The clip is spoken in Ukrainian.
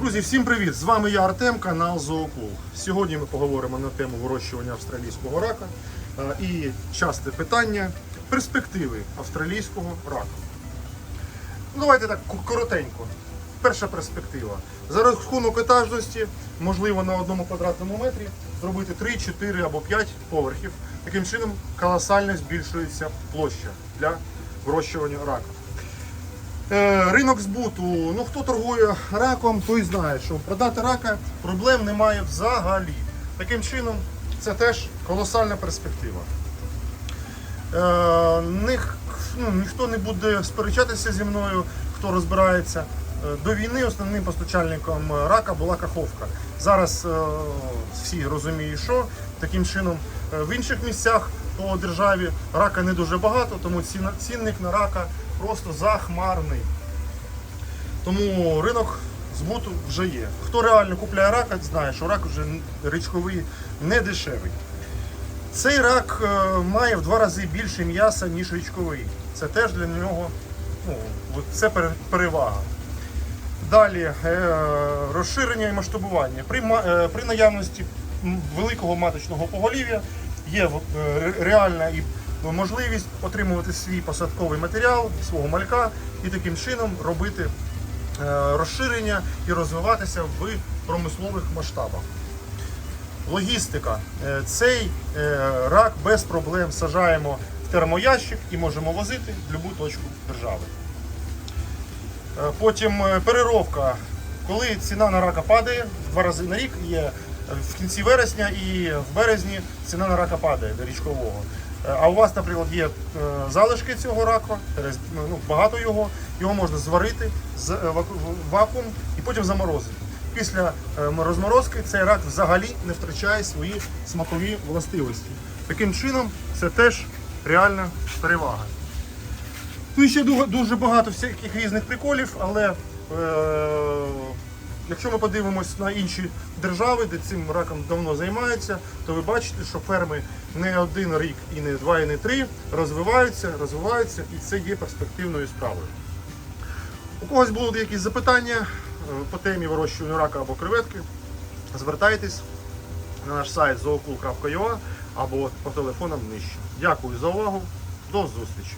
Друзі, всім привіт! З вами я Артем, канал Зоокул. Сьогодні ми поговоримо на тему вирощування австралійського рака і часте питання перспективи австралійського рака. Ну, давайте так коротенько. Перша перспектива. За рахунок етажності, можливо, на одному квадратному метрі зробити 3, 4 або 5 поверхів. Таким чином колосально збільшується площа для вирощування рака. Е, Ринок збуту. Ну хто торгує раком, той знає, що продати рака проблем немає взагалі. Таким чином, це теж колосальна перспектива. Е, ну, ніхто не буде сперечатися зі мною, хто розбирається. Е, До війни основним постачальником рака була каховка. Зараз е, всі розуміють, що таким чином в інших місцях по державі рака не дуже багато, тому цінник на рака просто захмарний. Тому ринок збуту вже є. Хто реально купляє рака, знає, що рак вже річковий не дешевий. Цей рак е, має в два рази більше м'яса, ніж річковий. Це теж для нього ну, це перевага. Далі е, розширення і масштабування. При, е, при наявності великого маточного поголів'я є реальна і можливість отримувати свій посадковий матеріал, свого малька і таким чином робити е, розширення і розвиватися в промислових масштабах. Логістика. Е, Цей е, рак без проблем сажаємо в термоящик і можемо возити в будь-яку точку держави. Е, Потім е, переробка. Коли ціна на рака падає два рази на рік, є е, в кінці вересня і в березні ціна на рака падає до річкового. Е, А у вас, наприклад, є е, залишки цього рака, терез- ну, багато його, його можна зварити е, вакуум і потім заморозити. Після е, розморозки цей рак взагалі не втрачає свої смакові властивості. Таким чином, це теж реальна перевага. Ну і ще дуже багато всяких різних приколів, але е, якщо ми подивимось на інші держави, де цим раком давно займаються, то ви бачите, що ферми не один рік і не два, і не три розвиваються, розвиваються, і це є перспективною справою. У когось будуть якісь запитання е, по темі вирощування рака або креветки, звертайтесь на наш сайт zookul.ua або по телефонам нижче. Дякую за увагу. До зустрічі!